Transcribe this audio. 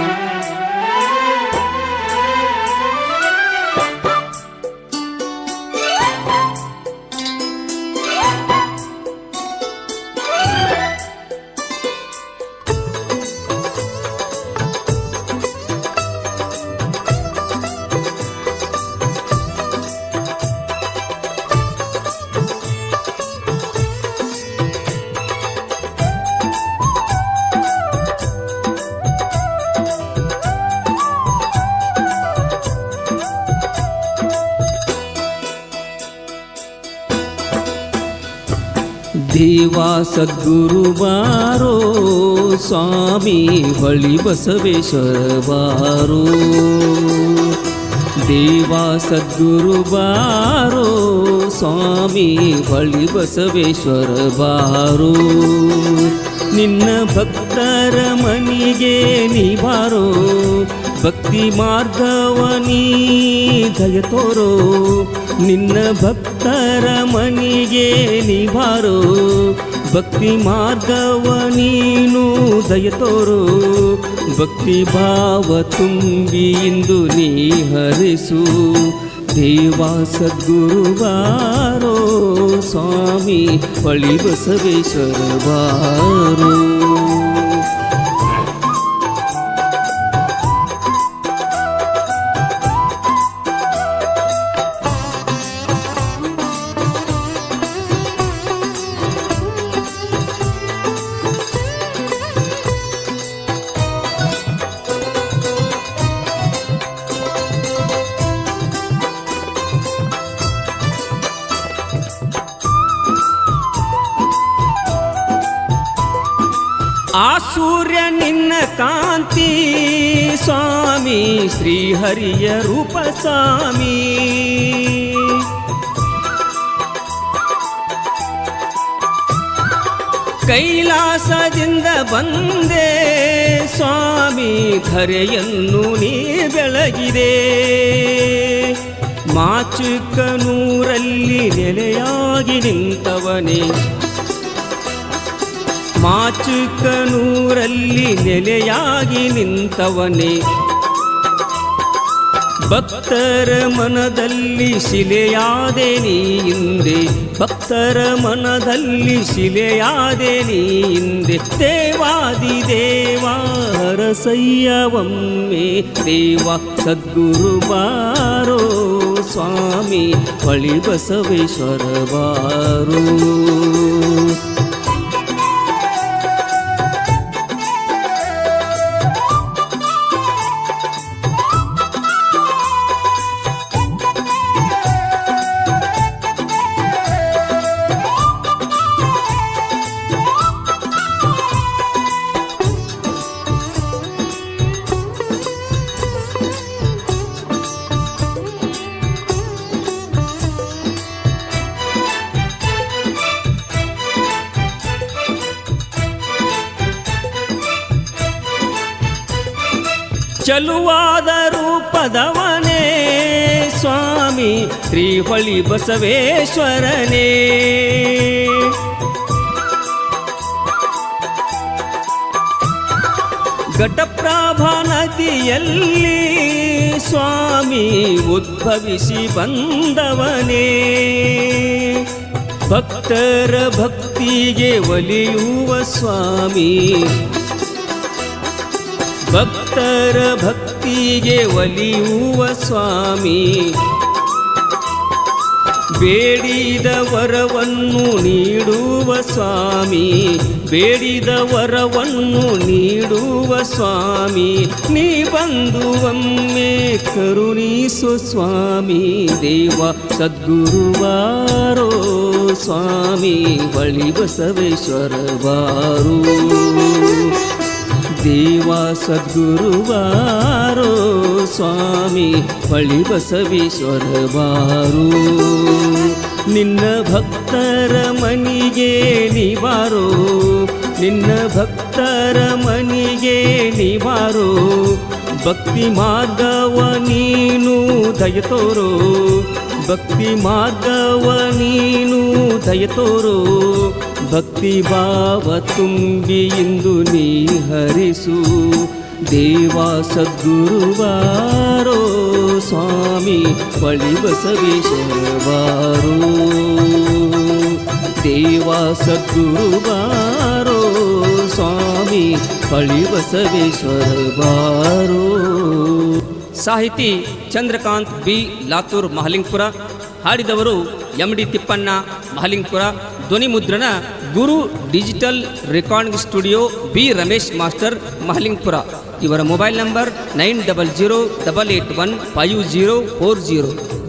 Música ದೇವಾ ಸದ್ಗುರು ಬಾರೋ, ಸ್ವಾಮಿ ಹೊಳಿ ಬಸವೇಶ್ವರ ಬಾರೋ. ದೇವಾ ಸದ್ಗುರು ಬಾರೋ, ಸ್ವಾಮಿ ಹೊಳಿ ಬಸವೇಶ್ವರ ಬಾರೋ. ನಿನ್ನ ಭಕ್ತರ ಮನಿಗೆ ನೀ ಭಕ್ತಿ ಮಾರ್ಗವ ನೀ ದಯ ತೋರೋ. ನಿನ್ನ ಭಕ್ತರ ಮನಿಗೆ ನಿವಾರೋ. ಭಕ್ತಿ ಮಾರ್ಗವ ನೀನು ದಯ ತೋರು. ಭಕ್ತಿ ಭಾವ ತುಂಬಿ ಇಂದು ನೀ ಹರಿಸು. ದೇವಾ ಸದ್ಗುರುವಾರೋ, ಸ್ವಾಮಿ ಬಸವೇಶ್ವರ ಬಾರೋ. ಆ ಸೂರ್ಯ ನಿನ್ನ ಕಾಂತಿ ಸ್ವಾಮಿ ಶ್ರೀಹರಿಯ ರೂಪ ಸ್ವಾಮಿ ಕೈಲಾಸದಿಂದ ಬಂದೆ ಸ್ವಾಮಿ ಧರೆಯನ್ನು ನೀ ಬೆಳಗಿದೆ ಮಾಚುಕನೂರಲ್ಲಿ ನೆಲೆಯಾಗಿ ನಿಂತವನೇ ಮಾಚುಕನೂರಲ್ಲಿ ನೆಲೆಯಾಗಿ ನಿಂತವನೇ. ಭಕ್ತರ ಮನದಲ್ಲಿ ಶಿಲೆಯಾದೆ ನೀ ಹಿಂದೆ ಭಕ್ತರ ಮನದಲ್ಲಿ ಶಿಲೆಯಾದೆ ನೀ ಹಿಂದೆ ದೇವಾದಿ ದೇವ, ಹರಸಯ್ಯವೊಮ್ಮೆ. ದೇವ, ಸದ್ಗುರು ಬಾರೋ ಸ್ವಾಮಿ ಬಳಿ ಬಸವೇಶ್ವರ ಬಾರೋ. ಚಲುವಾದ ರೂಪದವನೇ ಸ್ವಾಮಿ ಶ್ರೀಹೊಳಿ ಬಸವೇಶ್ವರನೇ. ಘಟಪ್ರಾಭಾ ನದಿಯಲ್ಲಿ ಸ್ವಾಮಿ ಉದ್ಭವಿಸಿ ಬಂದವನೇ. ಭಕ್ತರ ಭಕ್ತಿಗೆ ಒಲಿಯುವ ಸ್ವಾಮಿ ಭಕ್ತರ ಭಕ್ತಿಗೆ ಒಲಿಯುವ ಸ್ವಾಮಿ. ಬೇಡಿದ ವರವನ್ನು ನೀಡುವ ಸ್ವಾಮಿ. ಬೇಡಿದ ವರವನ್ನು ನೀಡುವ ಸ್ವಾಮಿ. ನೀ ಬಂದು ಒಮ್ಮೆ ಕರುಣಿಸು ಸ್ವಾಮಿ. ದೇವ ಸದ್ಗುರುವಾರೋ ಸ್ವಾಮಿ. ಬಳಿ ಬಸವೇಶ್ವರ ಬಾರು. ದೇವ ಸದ್ಗುರುವಾರೋ ಸ್ವಾಮಿ ಬಳಿ ಬಸವೇಶ್ವರ ನಿನ್ನ ಭಕ್ತರ ಮನಿಗೆ ನಿವಾರೋ, ನಿನ್ನ ಭಕ್ತರ ಮನಿಗೆ ನಿವಾರೋ, ಭಕ್ತಿ ಮಾರ್ಗವ ನೀನು ದಯ ತೋರೋ ಭಕ್ತಿ ಮಾರ್ಗವ ನೀನು ದಯ ತೋರೋ. ಭಕ್ತಿ ಭಾವ ತುಂಬಿ ಇಂದು ನೀ ಹರಿಸು. ದೇವಾ ಸದ್ಗುರುವಾರೋ, ಸ್ವಾಮಿ ಬಳಿ ಬಸವೇಶ್ವರವಾರೋ. ದೇವ ಸದ್ಗುರುವಾರೋ, ಸ್ವಾಮಿ ಬಳಿ ಬಸವೇಶ್ವರ ಬಾರೋ ಸಾಹಿತಿ ಚಂದ್ರಕಾಂತ್ ಬಿ. ಲಾತೂರ್ ಮಹಲಿಂಗ್ಪುರ. ಹಾಡಿದವರು ಎಂ. ಡಿ. ತಿಪ್ಪಣ್ಣ ಮಹಲಿಂಗ್ಪುರ. ಧ್ವನಿ ಮುದ್ರಣ Guru digital recording studio B. Ramesh master Mahalingpur. ಇವರ mobile number nine double zero double eight one five zero four zero.